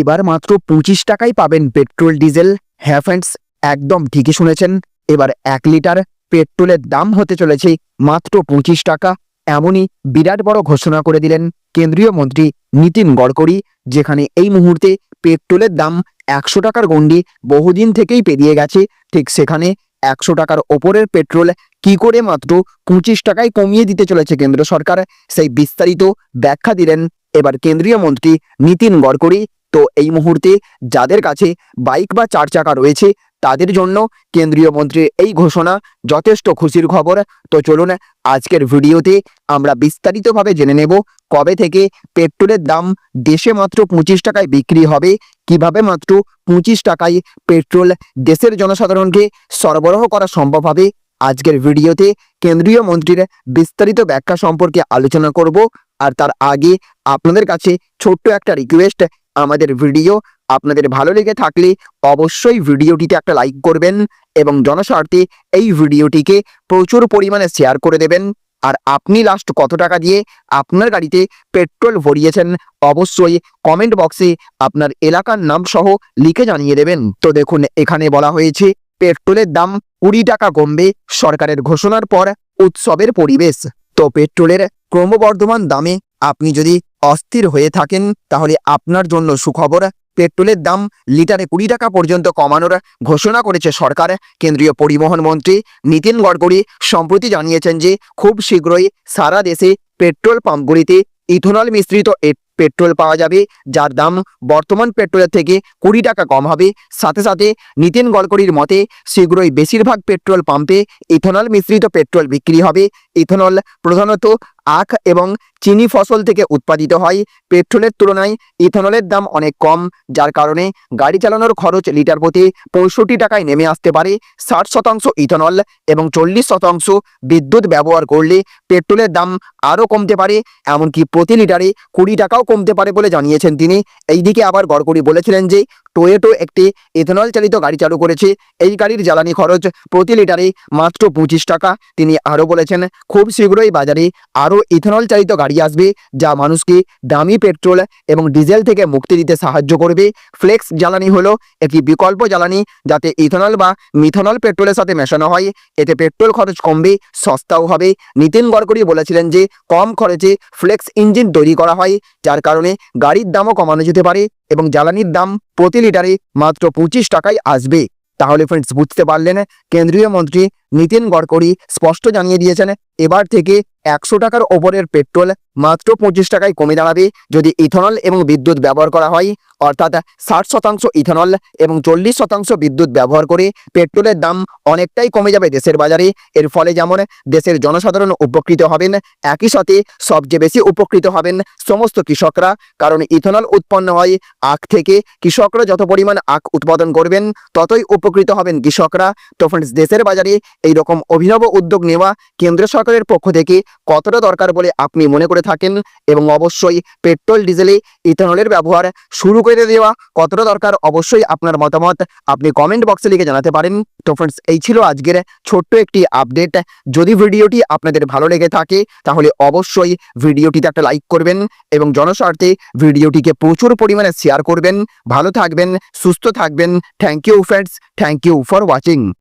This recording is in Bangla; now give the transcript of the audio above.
এবার মাত্র পঁচিশ টাকায় পাবেন পেট্রোল, ডিজেল হ্যাঁ ফ্রেন্ডস একদম ঠিকই শুনেছেন। এবার এক লিটার পেট্রোলের দাম হতে চলেছে মাত্র পঁচিশ টাকা। এমনই বিরাট বড় ঘোষণা করে দিলেন কেন্দ্রীয় মন্ত্রী নীতিন গডকরি যেখানে এই মুহূর্তে পেট্রোলের দাম একশো টাকার গণ্ডি বহুদিন থেকেই পেরিয়ে গেছে। ঠিক সেখানে একশো টাকার ওপরের পেট্রোল কি করে মাত্র পঁচিশ টাকায় কমিয়ে দিতে চলেছে কেন্দ্র সরকার? সেই বিস্তারিত ব্যাখ্যা দিলেন এবার কেন্দ্রীয় মন্ত্রী নীতিন গডকরি তো এই মুহূর্তে যাদের কাছে বাইক বা চার চাকা রয়েছে, তাদের জন্য কেন্দ্রীয় মন্ত্রীর এই ঘোষণা যথেষ্ট খুশির খবর। তো চলুন আজকের ভিডিওতে আমরা বিস্তারিতভাবে জেনে নেব কবে থেকে পেট্রোলের দাম দেশে মাত্র পঁচিশ টাকায় বিক্রি হবে, কীভাবে মাত্র পঁচিশ টাকায় পেট্রোল দেশের জনসাধারণকে সরবরাহ করা সম্ভব হবে। আজকের ভিডিওতে কেন্দ্রীয় মন্ত্রীর বিস্তারিত ব্যাখ্যা সম্পর্কে আলোচনা করব, আর তার আগে আপনাদের কাছে ছোট্ট একটা রিকোয়েস্ট আমাদের ভিডিও আপনাদের ভালো লেগে থাকলে অবশ্যই ভিডিওটিতে একটা লাইক করবেন এবং জনস্বার্থে এই ভিডিওটিকে প্রচুর পরিমাণে শেয়ার করে দেবেন। আর আপনি লাস্ট কত টাকা দিয়ে আপনার গাড়িতে পেট্রোল ভরিয়েছেন অবশ্যই কমেন্ট বক্সে আপনার এলাকার নাম সহ লিখে জানিয়ে দেবেন। তো দেখুন, এখানে বলা হয়েছে, পেট্রোলের দাম কুড়ি টাকা কমবে সরকারের ঘোষণার পর উৎসবের পরিবেশ। তো পেট্রোলের ক্রমবর্ধমান দামে আপনি যদি অস্থির হয়ে থাকেন, তাহলে আপনার জন্য সুখবর, পেট্রোলের দাম লিটারে কুড়ি টাকা পর্যন্ত কমানোর ঘোষণা করেছে সরকার। কেন্দ্রীয় পরিবহন মন্ত্রী নীতিন গডকরি সম্প্রতি জানিয়েছেন যে, খুব শীঘ্রই সারা দেশে পেট্রোল পাম্পগুলিতে ইথনল মিশ্রিত পেট্রোল পাওয়া যাবে, যার দাম বর্তমান পেট্রোলের থেকে কুড়ি টাকা কম হবে। সাথে সাথে নীতিন গডকরির মতে, শীঘ্রই বেশিরভাগ পেট্রোল পাম্পে ইথনল মিশ্রিত পেট্রোল বিক্রি হবে। ইথনল প্রধানত আখ এবং চিনি ফসল থেকে উৎপাদিত হয়। পেট্রোলের তুলনায় ইথানলের দাম অনেক কম, যার কারণে গাড়ি চালানোর খরচ লিটার প্রতি পঁয়ষট্টি টাকায় নেমে আসতে পারে। ষাট শতাংশ ইথানল এবং চল্লিশ শতাংশ বিদ্যুৎ ব্যবহার করলে পেট্রোলের দাম আরও কমতে পারে, এমনকি প্রতি লিটারে কুড়ি টাকাও কমতে পারে বলে জানিয়েছেন তিনি। এইদিকে আবার গড়করি বলেছিলেন যে টোয়েটো একটি ইথনল চালিত গাড়ি চালু করেছে। এই গাড়ির জ্বালানি খরচ প্রতি লিটারে মাত্র পঁচিশ টাকা। তিনি আরও বলেছেন, খুব শীঘ্রই বাজারে আরও ইথনল চালিত গাড়ি আসবে, যা মানুষকে দামি পেট্রোল এবং ডিজেল থেকে মুক্তি দিতে সাহায্য করবে। ফ্লেক্স জ্বালানি হলো একটি বিকল্প জ্বালানি, যাতে ইথনল বা মিথনল পেট্রোলের সাথে মেশানো হয়। এতে পেট্রোল খরচ কমবে, সস্তাও হবে। নীতিন গডকরি বলেছিলেন যে, কম খরচে ফ্লেক্স ইঞ্জিন তৈরি করা হয়, যার কারণে গাড়ির দামও কমানো যেতে পারে এবং জ্বালানির দাম প্রতি লিটারে মাত্র পঁচিশ টাকায় আসবে। তাহলে ফ্রেন্ডস বুঝতে পারলেন? কেন্দ্রীয় মন্ত্রী নীতিন গডকরি স্পষ্ট জানিয়ে দিয়েছেন, এবার থেকে একশো টাকার ওপরের পেট্রোল মাত্র পঁচিশ টাকায় কমে দাঁড়াবে। যদি ইথানল এবং বিদ্যুৎ ব্যবহার করা হয়, অর্থাৎ ষাট শতাংশ ইথানল এবং চল্লিশ শতাংশ বিদ্যুৎ ব্যবহার করে পেট্রোলের দাম অনেকটাই কমে যাবে দেশের বাজারে। এর ফলে যেমন দেশের জনসাধারণ উপকৃত হবেন, একই সাথে সবচেয়ে বেশি উপকৃত হবেন সমস্ত কৃষকরা। কারণ ইথানল উৎপন্ন হয় আখ থেকে, কৃষকরা যত পরিমাণ আখ উৎপাদন করবেন, ততই উপকৃত হবেন কৃষকরা। তো ফ্রেন্ডস দেশের বাজারে এই রকম অভিনব উদ্যোগ নেওয়া কেন্দ্র সরকারের পক্ষ থেকে কতটা দরকার বলে আপনি মনে করে থাকেন? এবং অবশ্যই পেট্রোল, ডিজেলে ইথানলের ব্যবহার শুরু করে দেওয়া কতটা দরকার? অবশ্যই আপনার মতামত আপনি কমেন্ট বক্সে লিখে জানাতে পারেন। তো ফ্রেন্ডস এই ছিল আজকের ছোট্ট একটি আপডেট যদি ভিডিওটি আপনাদের ভালো লেগে থাকে, তাহলে অবশ্যই ভিডিওটিতে একটা লাইক করবেন এবং জনস্বার্থে ভিডিওটিকে প্রচুর পরিমাণে শেয়ার করবেন। ভালো থাকবেন, সুস্থ থাকবেন। Thank you friends thank you for watching